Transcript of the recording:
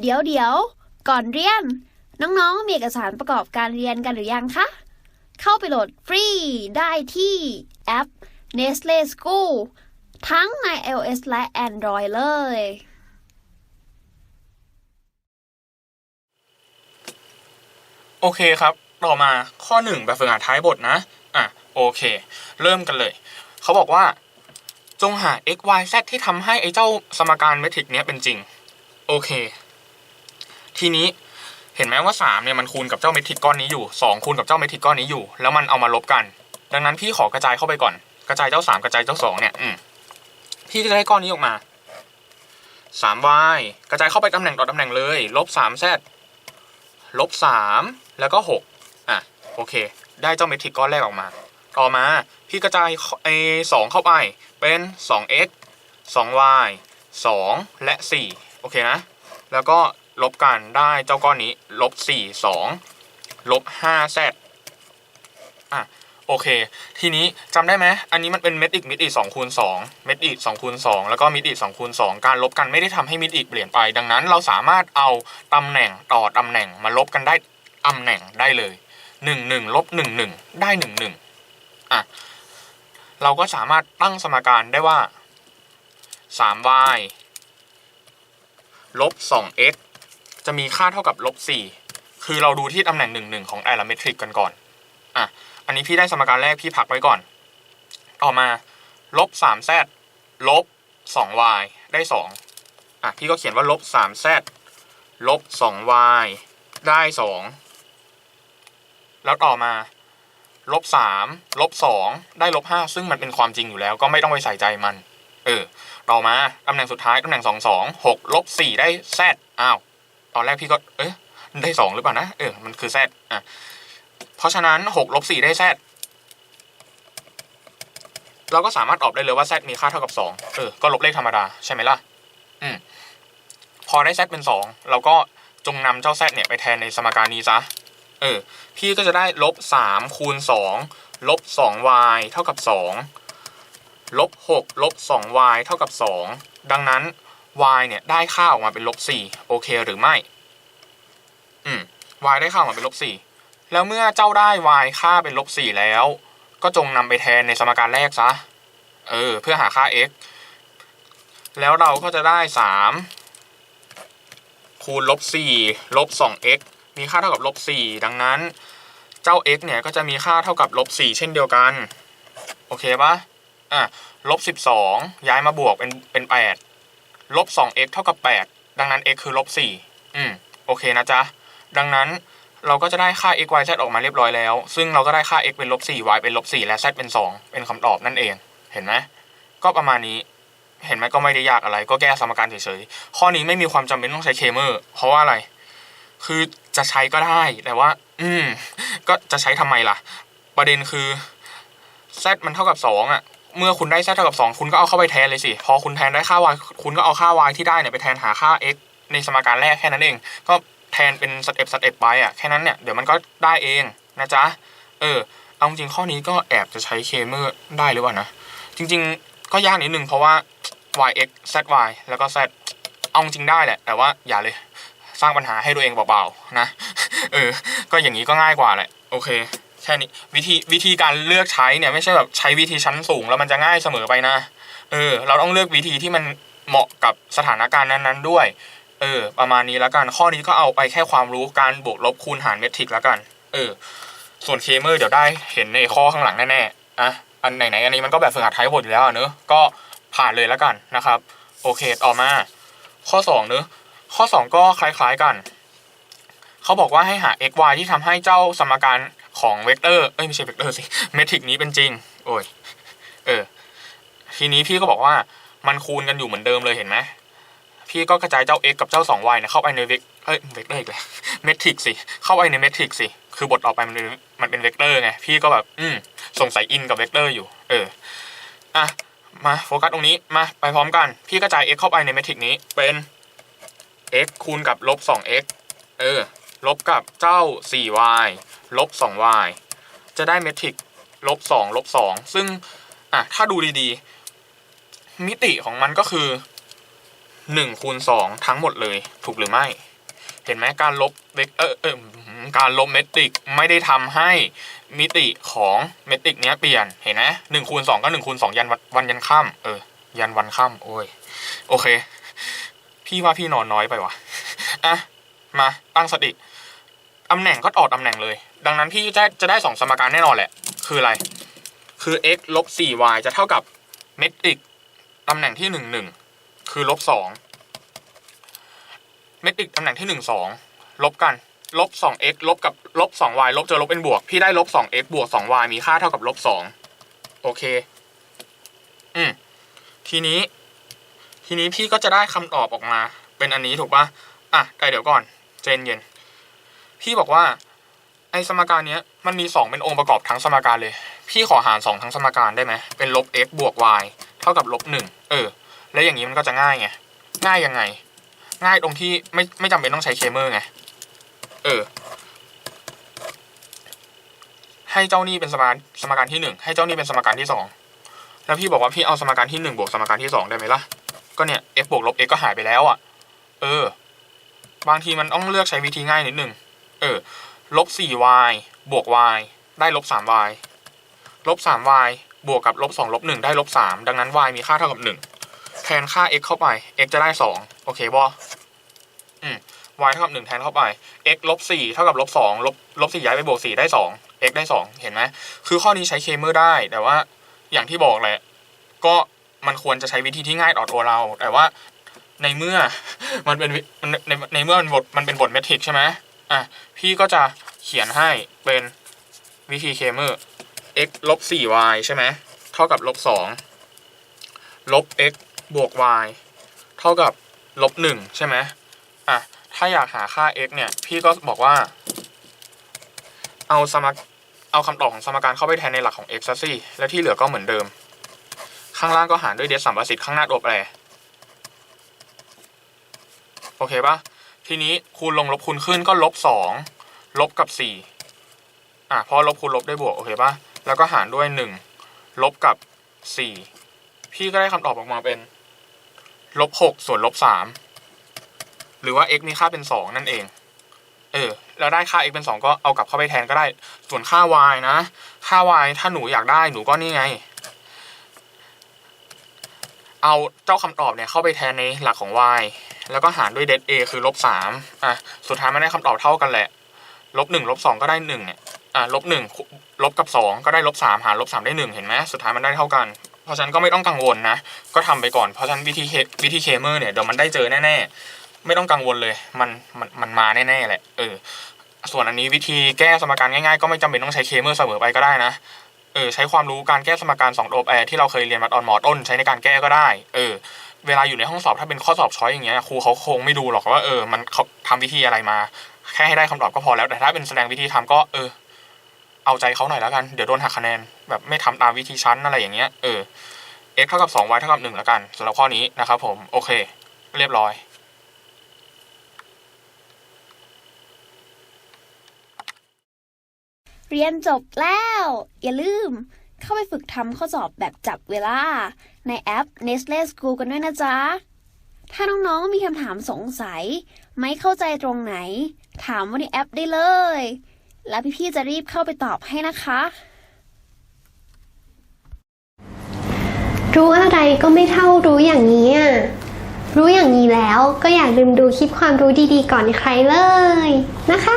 เดี๋ยวเดี๋ยว ก่อนเรียน น้องๆ มีเอกสารประกอบการเรียนกันหรือยังคะ เข้าไปโหลดฟรีได้ที่แอป Nestle School ทั้งใน iOS และ Android เลย โอเคครับ ต่อมาข้อหนึ่งแบบฝึกหัดท้ายบทนะ อะ โอเค เริ่มกันเลย เขาบอกว่า จงหา x y z ที่ทำให้ไอ้เจ้าสมการเมทริกเนี้ยเป็นจริง โอเค ทีนี้เห็นไหมว่า3เนี่ยมันคูณกับเจ้าเมทริกก้อนนี้อยู่ 2 คูณกับเจ้าเมทริกก้อนนี้อยู่ แล้วมันเอามาลบกัน ดังนั้นพี่ขอกระจายเข้าไปก่อน กระจายเจ้า 3 กระจายเจ้า 2 เนี่ยอืมพี่ก็จะได้ก้อนนี้ออกมา 3y กระจายเข้าไปตำแหน่งต่อตำแหน่งเลยลบ 3z ลบสามแล้วก็หกอะ โอเค ได้เจ้าเมทริกก้อนแรกออกมา ต่อมา พี่กระจายไอสองเข้าไปเป็นสอง x สอง y สองและสี่โอเคนะ แล้วก็ ลบกันได้เจ้าก้อนนี้ลบสี่สองลบห้า z อะโอเค ทีนี้จำได้ไหมอันนี้มันเป็นเมตรอีกมิดอีกสองคูณสองเมตรอีกสองคูณสองแล้วก็มิดอีกสองคูณสองการลบกันไม่ได้ทำให้มิดอีกเปลี่ยนไป ดังนั้นเราสามารถเอาตำแหน่งต่อตำแหน่งมาลบกันได้ตำแหน่งได้เลยหนึ่งหนึ่งลบหนึ่งหนึ่งได้หนึ่งหนึ่งอะเราก็สามารถตั้งสมการได้ว่าสาม y ลบสอง x จะมีค่าเท่ากับลบสี่คือเราดูที่ตำแหน่งหนึ่งหนึ่งของแต่ลเมทริกกันก่อนอะอันนี้พี่ได้สมการแรกพี่พักไว้ก่อน ต่อมาลบสามแซดลบสอง y ได้สองอะพี่ก็เขียนว่าลบสามแซดลบสอง y ได้สองแล้วต่อมาลบสามลบสองได้ลบห้าซึ่งมันเป็นความจริงอยู่แล้วก็ไม่ต้องไปใส่ใจมัน เออ ต่อมาตำแหน่งสุดท้ายตำแหน่งสองสองหกลบสี่ได้แซดอ้าว ตอนแรกพี่ก็ เอ๊ะได้สองหรือเปล่านะ เออ มันคือแซดอะ เพราะฉะนั้น6ลบ4ได้ z เราก็สามารถตอบได้เลยว่า z มีค่าเท่ากับ2เออ ก็ลบเลขธรรมดา ใช่ไหมล่ะ อืม พอได้ z เป็น2เราก็จงนำเจ้า z เนี่ยไปแทนในสมการนี้ซะ เออ พี่ก็จะได้ลบ3คูณ2ลบ 2y เท่ากับ2ลบ6ลบ 2y เท่ากับ2ดังนั้น y เนี่ยได้ค่าออกมาเป็นลบ4โอเคหรือไม่ อืม y ได้ค่าออกมาเป็นลบ4แล้วเมื่อเจ้าได้ y ค่าเป็นลบ4แล้ว ก็จงนำไปแทนในสมการแรกซะ เออ เพื่อหาค่า x แล้วเราก็จะได้3คูณลบ4ลบ 2x มีค่าเท่ากับลบ4ดังนั้น เจ้า x เนี่ยก็จะมีค่าเท่ากับลบ4เช่นเดียวกัน โอเคปะอะลบ12ย้ายมาบวกเป็นเป็น8 ลบ 2x เท่ากับ 8 ดังนั้น x คือลบ 4 อืม โอเคนะจ๊ะ ดังนั้นเราก็จะได้ค่า x y z ออกมาเรียบร้อยแล้ว ซึ่งเราก็ได้ค่า x เป็นลบ4 y เป็นลบ4และ z เป็น 2 เป็นคำตอบนั่นเอง เห็นไหม ก็ประมาณนี้ เห็นไหมก็ไม่ได้ยากอะไร ก็แก้สมการเฉยๆ ข้อนี้ไม่มีความจำเป็นต้องใช้เคเมอร์ เพราะว่าอะไร คือจะใช้ก็ได้ แต่ว่า อืม ก็จะใช้ทำไมล่ะ ประเด็นคือ z มันเท่ากับ2อะ เมื่อคุณได้ z เท่ากับ 2 คุณก็เอาเข้าไปแทนเลยสิ พอคุณแทนได้ค่า y คุณก็เอาค่า y ที่ได้เนี่ยไปแทนหาค่า x ในสมการแรกแค่นั้นเอง ก็แทนเป็นสเต็ปสเต็ปไปอะ แค่นั้นเนี่ย เดี๋ยวมันก็ได้เองนะจ๊ะ เออ เอาจริงข้อนี้ก็แอบจะใช้เคเมอร์ได้หรือเปล่านะ จริง ๆ ก็ยากนิดนึงเพราะว่า y x z y แล้วก็ z เอาจริงได้แหละ แต่ว่าอย่าเลย สร้างปัญหาให้ตัวเองเบาๆนะ เออ ก็อย่างนี้ก็ง่ายกว่าแหละ โอเค แค่นี้วิธีวิธีการเลือกใช้เนี่ยไม่ใช่แบบใช้วิธีชั้นสูงแล้วมันจะง่ายเสมอไปนะ เออ เราต้องเลือกวิธีที่มันเหมาะกับสถานการณ์นั้นๆด้วย เออ ประมาณนี้แล้วกัน ข้อนี้ก็เอาไปแค่ความรู้การบวกลบคูณหารเมทริกแล้วกัน เออ ส่วนเคเมอร์เดี๋ยวได้เห็นในข้อข้างหลังแน่ๆอะอันไหนๆอันนี้มันก็แบบฝึกหัดไทยบทอยู่แล้วเนอะก็ผ่านเลยแล้วกันนะครับ โอเคต่อมา ข้อสองเนอะข้อสองก็คล้ายๆกัน เขาบอกว่าให้หา x y ที่ทำให้เจ้าสมการ ของเวกเตอร์เอ้ยไม่ใช่เวกเตอร์สิเมทริกนี้เป็นจริง โอ้ยเออ ทีนี้พี่ก็บอกว่ามันคูณกันอยู่เหมือนเดิมเลยเห็นไหมพี่ก็กระจายเจ้า x กับเจ้า 2y เนี่ยเข้าไปในเวกเอ้ยเวกเตอร์อีกแล้วเมทริกสิเข้าไปในเมทริกสิคือบทออกไปมันเป็นมันเป็นเวกเตอร์ไงพี่ก็แบบอืมสงสัยอินกับเวกเตอร์อยู่ เอออะมาโฟกัสตรงนี้มาไปพร้อมกัน พี่กระจาย x เข้าไปในเมทริกนี้เป็น x คูณกับลบ 2x เออ ลบกับเจ้า 4y ลบ 2y จะได้เมทริกลบ 2 ลบ 2 ซึ่ง อะ ถ้าดูดีๆ มิติของมันก็คือหนึ่งคูณสองทั้งหมดเลยถูกหรือไม่ เห็นไหมการลบเวกเออเออการลบเมตริกไม่ได้ทำให้มิติของเมตริกเนี้ยเปลี่ยนเห็นไหมหนึ่งคูณสองก็หนึ่งคูณสองยันวันยันค่ำเออ ยันวันค่ำโอ้ยโอเค พี่ว่าพี่นอนน้อยไปว่ะอะมาตั้งสติ ตำแหน่งก็ออกตำแหน่งเลย ดังนั้นพี่จะจะได้สองสมการแน่นอนแหละ คืออะไร คือ x ลบ 4y จะเท่ากับเมตริกตำแหน่งที่หนึ่งหนึ่งคือลบสองเมตริกตำแหน่งที่หนึ่งสองลบกันลบสอง x ลบกับลบสอง y ลบเจอลบเป็นบวก พี่ได้ลบสอง x บวกสอง y มีค่าเท่ากับลบสองโอเค อืมทีนี้ ทีนี้พี่ก็จะได้คำตอบออกมา เป็นอันนี้ถูกปะอะแต่เดี๋ยวก่อน เจนเย็น พี่บอกว่าไอสมการเนี้ยมันมีสองเป็นองค์ประกอบทั้งสมการเลย พี่ขอหารสองทั้งสมการได้ไหมเป็นลบ x บวก y เท่ากับลบหนึ่งเออ แล้วอย่างนี้มันก็จะง่ายไง ง่ายยังไง ง่ายตรงที่ไม่ไม่จำเป็นต้องใช้เคเมอร์ไง เออ ให้เจ้านี่เป็นสมการสมการที่หนึ่งให้เจ้านี่เป็นสมการที่สองแล้วพี่บอกว่าพี่เอาสมการที่หนึ่งบวกสมการที่สองได้ไหมล่ะ ก็เนี่ย f บวกลบ x ก็หายไปแล้วอะ เออ บางทีมันต้องเลือกใช้วิธีง่ายนิดนึง เออลบ 4y บวก y ได้ลบ 3y ลบ 3y บวกกับลบ2ลบ1ได้ลบ3ดังนั้น y มีค่าเท่ากับ1แทนค่า x เข้าไป x จะได้2โอเคบ่อืม y เท่ากับ1แทนเข้าไป x ลบ4เท่ากับลบ2ลบลบ4ย้ายไปบวก4ได้2 x ได้2เห็นไหมคือข้อนี้ใช้เคมเมอร์ได้ แต่ว่าอย่างที่บอกแหละ ก็มันควรจะใช้วิธีที่ง่ายต่อตัวเรา แต่ว่าในเมื่อมันเป็นวิมันในในเมื่อมันบทมันเป็นบทเมทริกใช่ไหม อะ พี่ก็จะเขียนให้เป็นวิธีเคมเมอร์ x ลบ 4y ใช่ไหม เท่ากับลบ 2 ลบ x บวก y เท่ากับลบ 1 ใช่ไหมอะ ถ้าอยากหาค่า x เนี่ย พี่ก็บอกว่า เอาสมกเอาคำตอบของสมการเข้าไปแทนในหลักของ x ซะสิ แล้วที่เหลือก็เหมือนเดิม ข้างล่างก็หารด้วยเดสสัมประสิทธิ์ข้างหน้าตัวแปร โอเคปะ ทีนี้คูณลงลบคูณขึ้นก็ลบสองลบกับสี่อะพอลบคูณลบได้บวกโอเคปะแล้วก็หารด้วยหนึ่งลบกับสี่พี่ก็ได้คำตอบออกมาเป็นลบหกส่วนลบสามหรือว่า x มีค่าเป็นสองนั่นเอง เออ แล้วได้ค่า x เป็นสองก็เอากลับเข้าไปแทนก็ได้ ส่วนค่า y นะ ค่า y ถ้าหนูอยากได้หนูก็นี่ไง เอาเจ้าคำตอบเนี่ยเข้าไปแทนในหลักของ y แล้วก็หารด้วยเด a คือลบสามอะสุดท้ายมันได้คำตอบเท่ากันแหละลบหนึ่งลบสองก็ได้หนึ่งเนี่ยอะลบหนึ่งลบกับสองก็ได้ลบสามหารลบสามได้หนึ่งเห็นไหมสุดท้ายมันได้เท่ากัน เพราะฉะนั้นก็ไม่ต้องกังวลนะ ก็ทำไปก่อนเพราะฉะนั้นวิธีวิธีเคเมอร์เนี่ยเดี๋ยวมันได้เจอแน่ๆ ไม่ต้องกังวลเลยมันมันมันมาแน่ๆแหละเออส่วนอันนี้วิธีแก้สมการง่ายๆ ก็ไม่จำเป็นต้องใช้เคเมอร์เสมอไปก็ได้นะเออใช้ความรู้การแก้สมการสองโดบแอร์ที่เราเคยเรียนมาตอนมอต้น ใช้ในการแก้ก็ได้เออ เวลาอยู่ในห้องสอบถ้าเป็นข้อสอบช้อยอย่างเงี้ยครูเขาคงไม่ดูหรอกว่าเออมันเขาทำวิธีอะไรมา แค่ให้ได้คำตอบก็พอแล้วแต่ถ้าเป็นแสดงวิธีทำก็เออ เอาใจเขาหน่อยแล้วกันเดี๋ยวโดนหักคะแนนแบบไม่ทำตามวิธีชั้นอะไรอย่างเงี้ยเออ x เท่ากับ2 y เท่ากับ1แล้วกันสำหรับข้อนี้นะครับผมโอเค เรียบร้อยเรียนจบแล้ว อย่าลืม เข้าไปฝึกทำข้อสอบแบบจับเวลา ในแอป Nestle School กันด้วยนะจ๊ะ ถ้าน้องๆมีคำถามสงสัย ไม่เข้าใจตรงไหน ถามว่าในแอปได้เลย แล้วพี่ๆจะรีบเข้าไปตอบให้นะคะ รู้อะไรก็ไม่เท่ารู้อย่างนี้อะรู้อย่างนี้แล้วก็อย่าลืมดูคลิปความรู้ดีๆก่อนใครเลยนะคะ